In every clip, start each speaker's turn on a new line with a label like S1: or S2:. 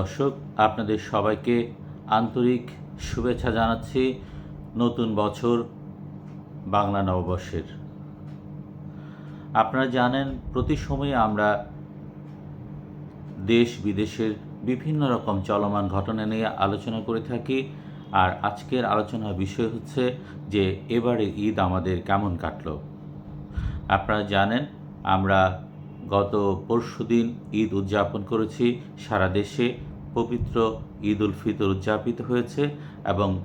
S1: দর্শক, আপনাদের সবাইকে আন্তরিক শুভেচ্ছা জানাচ্ছি নতুন বছর বাংলা নববর্ষের। আপনারা জানেন, প্রতি সময়ে আমরা দেশ বিদেশের বিভিন্ন রকম চলমান ঘটনা নিয়ে আলোচনা করে থাকি। আর আজকের আলোচনার বিষয় হচ্ছে যে, এবারে ঈদ আমাদের কেমন কাটলো? আপনারা জানেন, আমরা গত পরশুদিন ঈদ উদযাপন করেছি সারা দেশে। পবিত্র ঈদ উল ফিতর উদযাপিত হয়েছে এবং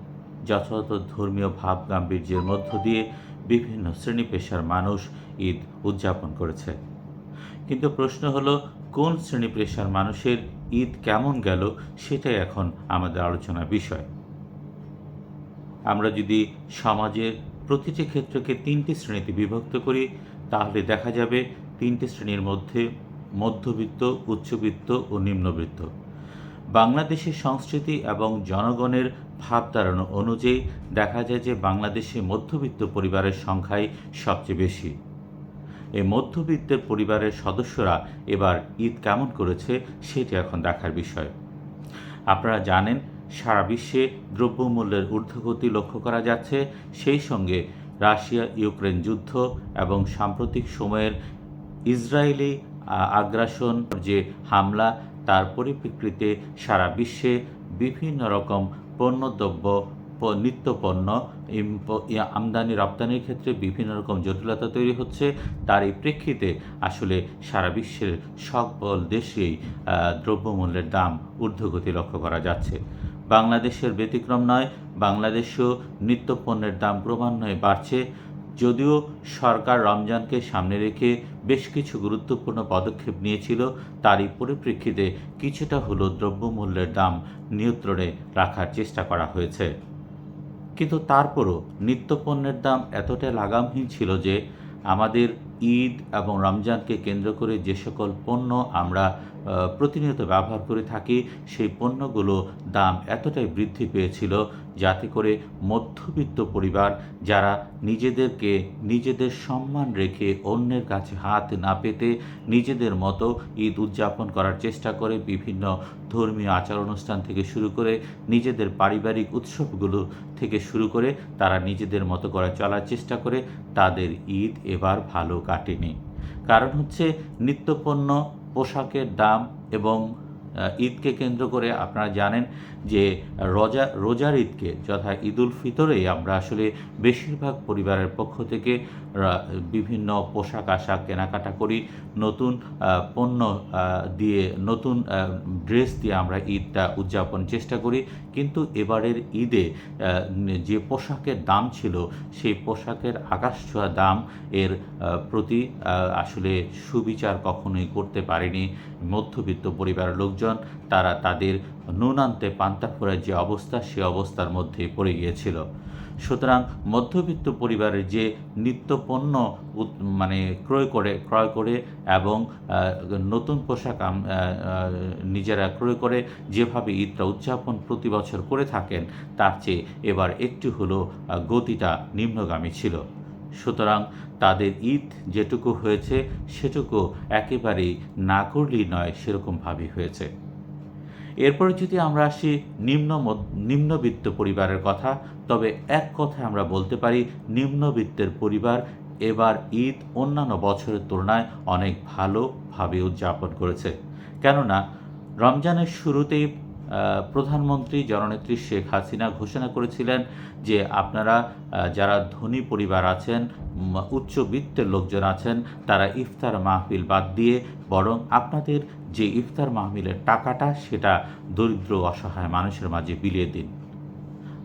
S1: যথাযথ ধর্মীয় ভাব গাম্ভীর্যের মধ্য দিয়ে বিভিন্ন শ্রেণি পেশার মানুষ ঈদ উদযাপন করেছে। কিন্তু প্রশ্ন হলো, কোন শ্রেণি পেশার মানুষের ঈদ কেমন গেল সেটাই এখন আমাদের আলোচনার বিষয়। আমরা যদি সমাজের প্রতিটি ক্ষেত্রকে তিনটি শ্রেণীতে বিভক্ত করি, তাহলে দেখা যাবে তিনটি শ্রেণির মধ্যে মধ্যবিত্ত, উচ্চবিত্ত ও নিম্নবিত্ত। বাংলাদেশের সংস্কৃতি এবং জনগণের ভাব ধারণা অনুযায়ী দেখা যায় যে বাংলাদেশে মধ্যবিত্ত পরিবারের সংখ্যাই সবচেয়ে বেশি। এই মধ্যবিত্তের পরিবারের সদস্যরা এবার ঈদ কেমন করেছে সেটি এখন দেখার বিষয়। আপনারা জানেন, সারা বিশ্বে দ্রব্যমূল্যের ঊর্ধ্বগতি লক্ষ্য করা যাচ্ছে। সেই সঙ্গে রাশিয়া ইউক্রেন যুদ্ধ এবং সাম্প্রতিক সময়ের ইসরায়েলি আগ্রাসন যে হামলা তার পরিপ্রেক্ষিতে সারা বিশ্বে বিভিন্ন রকম পণ্যদ্রব্য নিত্যপণ্য আমদানি, রপ্তানির ক্ষেত্রে বিভিন্ন রকম জটিলতা তৈরি হচ্ছে। তার এই প্রেক্ষিতে আসলে সারা বিশ্বের সকল দেশেই দ্রব্যমূল্যের দাম ঊর্ধ্বগতি লক্ষ্য করা যাচ্ছে। বাংলাদেশের ব্যতিক্রম নয়, বাংলাদেশেও নিত্যপণ্যের দাম ক্রমান্বয়ে বাড়ছে। যদিও সরকার রমজানকে সামনে রেখে বেশ কিছু গুরুত্বপূর্ণ পদক্ষেপ নিয়েছিল, তারই পরিপ্রেক্ষিতে কিছুটা হলেও দ্রব্যমূল্যের দাম নিয়ন্ত্রণে রাখার চেষ্টা করা হয়েছে। কিন্তু তারপরও নিত্যপণ্যের দাম এতটা লাগামহীন ছিল যে আমাদের ঈদ এবং রমজানকে কেন্দ্র করে যে সকল পণ্য আমরা প্রতিনিয়ত ব্যবহার করে থাকি, সেই পণ্যগুলো দাম এতটাই বৃদ্ধি পেয়েছিল যাতে করে মধ্যবিত্ত পরিবার যারা নিজেদেরকে নিজেদের সম্মান রেখে অন্যের কাছে হাত না পেতে নিজেদের মতো ঈদ উদযাপন করার চেষ্টা করে, বিভিন্ন ধর্মীয় আচার অনুষ্ঠান থেকে শুরু করে, নিজেদের পারিবারিক উৎসবগুলো থেকে শুরু করে তারা নিজেদের মতো করে চলার চেষ্টা করে, তাদের ঈদ এবার ভালো কাটেনি। কারণ হচ্ছে নিত্যপণ্য পোশাকের দাম এবং ঈদকে কেন্দ্র করে আপনারা জানেন যে রোজা, রোজার ঈদকে যথা ঈদুল ফিতরে আমরা আসলে বেশিরভাগ পরিবারের পক্ষ থেকে বিভিন্ন পোশাক আশাক কেনাকাটা করি, নতুন পণ্য দিয়ে নতুন ড্রেস দিয়ে আমরা ঈদটা উদযাপন চেষ্টা করি। কিন্তু এবারের ঈদে যে পোশাকের দাম ছিল, সেই পোশাকের আকাশ ছোঁয়া দাম এর প্রতি আসলে সুবিচার কখনোই করতে পারেনি। মধ্যবিত্ত পরিবারের লোকজন তারা তাদের নুনান্তে পান্তা ফোড়ার যে অবস্থা, সে অবস্থার মধ্যে পড়ে গিয়েছিল। সুতরাং মধ্যবিত্ত পরিবারের যে নিত্যপণ্য মানে ক্রয় করে ক্রয় করে এবং নতুন পোশাক নিজেরা ক্রয় করে যেভাবে ঈদটা উদযাপন প্রতি বছর করে থাকেন, তার চেয়ে এবার একটু হলো গতিটা নিম্নগামী ছিল। সুতরাং তাদের ঈদ যেটুকু হয়েছে, সেটুকু একেবারেই না করলেই নয়, সেরকমভাবেই হয়েছে। এরপরে যদি আমরা আসি নিম্ন নিম্নবিত্ত পরিবারের কথা, তবে এক কথায় আমরা বলতে পারি নিম্নবিত্তের পরিবার এবার ঈদ অন্যান্য বছরের তুলনায় অনেক ভালোভাবে উদযাপন করেছে। কেননা রমজানের শুরুতেই প্রধানমন্ত্রী জননেত্রী শেখ হাসিনা ঘোষণা করেছিলেন যে আপনারা যারা ধনী পরিবার আছেন উচ্চবিত্তের লোকজন আছেন, তারা ইফতার মাহফিল বাদ দিয়ে বরং আপনাদের যে ইফতার মাহফিলের টাকাটা, সেটা দরিদ্র, অসহায় মানুষের মাঝে বিলিয়ে দিন।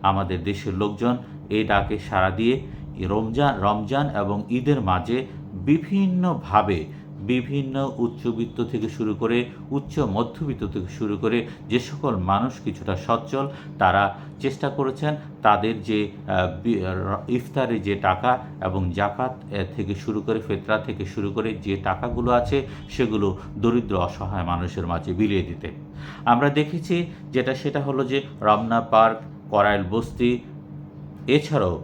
S1: আমাদের দেশের লোকজন এই ডাকে সাড়া দিয়ে, রমজান রমজান এবং ঈদের মাঝে বিভিন্নভাবে বিভিন্ন উচ্চবিত্ত থেকে শুরু করে উচ্চ মধ্যবিত্ত থেকে শুরু করে যে সকল মানুষ কিছুটা সচ্ছল, তারা চেষ্টা করেছেন তাদের যে ইফতারে যে টাকা এবং জাকাত থেকে শুরু করে ফেতরা থেকে শুরু করে যে টাকাগুলো আছে সেগুলো দরিদ্র, অসহায় মানুষের মাঝে বিলিয়ে দিতে। আমরা দেখেছি যেটা, সেটা হলো যে রমনা পার্ক, করাইল বস্তি, এছাড়াও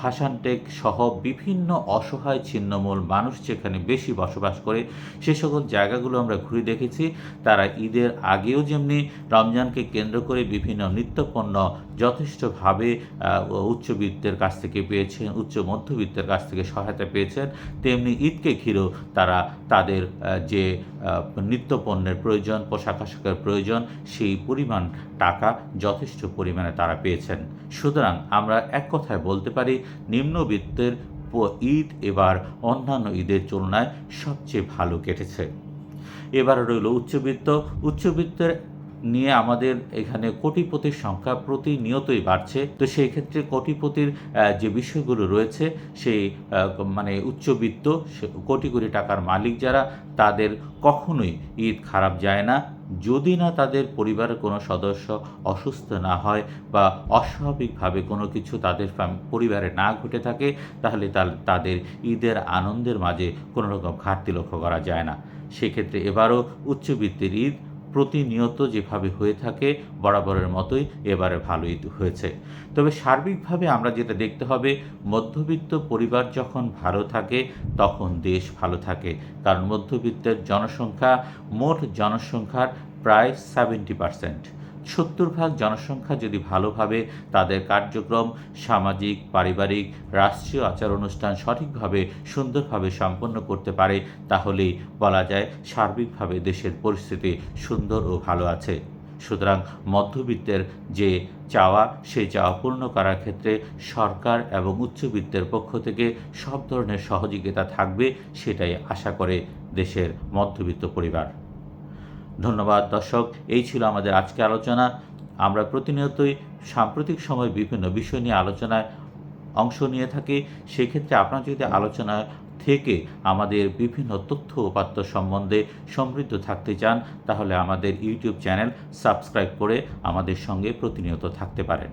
S1: ভাষানটেক সহ বিভিন্ন অসহায় ছিন্নমূল মানুষ যেখানে বেশি বসবাস করে, সে সকল জায়গাগুলো আমরা ঘুরে দেখেছি। তারা ঈদের আগেও যেমনি রমজানকে কেন্দ্র করে বিভিন্ন নিত্যপণ্য যথেষ্টভাবে উচ্চবিত্তের কাছ থেকে পেয়েছেন, উচ্চ মধ্যবিত্তের কাছ থেকে সহায়তা পেয়েছেন, তেমনি ঈদকে ঘিরেও তারা তাদের যে নিত্যপণ্যের প্রয়োজন, পোশাক আশাকের প্রয়োজন, সেই পরিমাণ টাকা যথেষ্ট পরিমাণে তারা পেয়েছেন। সুতরাং আমরা এক কথায় বলতে পারি নিম্নবিত্তের ঈদ এবার অন্যান্য ঈদের তুলনায় সবচেয়ে ভালো কেটেছে। এবার রইল উচ্চবিত্ত। উচ্চবিত্তের নিয়ে আমাদের এখানে কোটিপতির সংখ্যা প্রতিনিয়তই বাড়ছে। তো সেই ক্ষেত্রে কোটিপতির যে বিষয়গুলো রয়েছে, সেই মানে উচ্চবিত্ত কোটি কোটি টাকার মালিক যারা, তাদের কখনোই ঈদ খারাপ যায় না। যদি না তাদের পরিবারের কোনো সদস্য অসুস্থ না হয় বা অস্বাভাবিকভাবে কোনো কিছু তাদের পরিবারে না ঘটে থাকে, তাহলে তাদের ঈদের আনন্দের মাঝে কোনো রকম ঘাটতি লক্ষ্য করা যায় না। সেক্ষেত্রে এবারও উচ্চবিত্তের ঈদ প্রতিনিয়ত যেভাবে হয়ে থাকে, বরাবরের মতোই এবারে ভালোই হয়েছে। তবে সার্বিকভাবে আমরা যেটা দেখতে হবে, মধ্যবিত্ত পরিবার যখন ভালো থাকে, তখন দেশ ভালো থাকে। কারণ মধ্যবিত্তের জনসংখ্যা মোট জনসংখ্যার প্রায় সেভেন্টি পার্সেন্ট সত্তর ভাগ জনসংখ্যা যদি ভালোভাবে তাদের কার্যক্রম, সামাজিক, পারিবারিক, রাষ্ট্রীয় আচার অনুষ্ঠান সঠিকভাবে, সুন্দরভাবে সম্পন্ন করতে পারে তাহলেই বলা যায় সার্বিকভাবে দেশের পরিস্থিতি সুন্দর ও ভালো আছে। সুতরাং মধ্যবিত্তের যে চাওয়া, সেই চাওয়া পূর্ণ করার ক্ষেত্রে সরকার এবং উচ্চবিত্তের পক্ষ থেকে সব ধরনের সহযোগিতা থাকবে, সেটাই আশা করে দেশের মধ্যবিত্ত পরিবার। ধন্যবাদ দর্শক, এই ছিল আমাদের আজকে আলোচনা। আমরা প্রতিনিয়তই সাম্প্রতিক সময় বিভিন্ন বিষয় নিয়ে আলোচনায় অংশ নিয়ে থাকি। সেক্ষেত্রে আপনার যদি আলোচনা থেকে আমাদের বিভিন্ন তথ্য উপাত্ত সম্বন্ধে সমৃদ্ধ থাকতে চান, তাহলে আমাদের ইউটিউব চ্যানেল সাবস্ক্রাইব করে আমাদের সঙ্গে প্রতিনিয়ত থাকতে পারেন।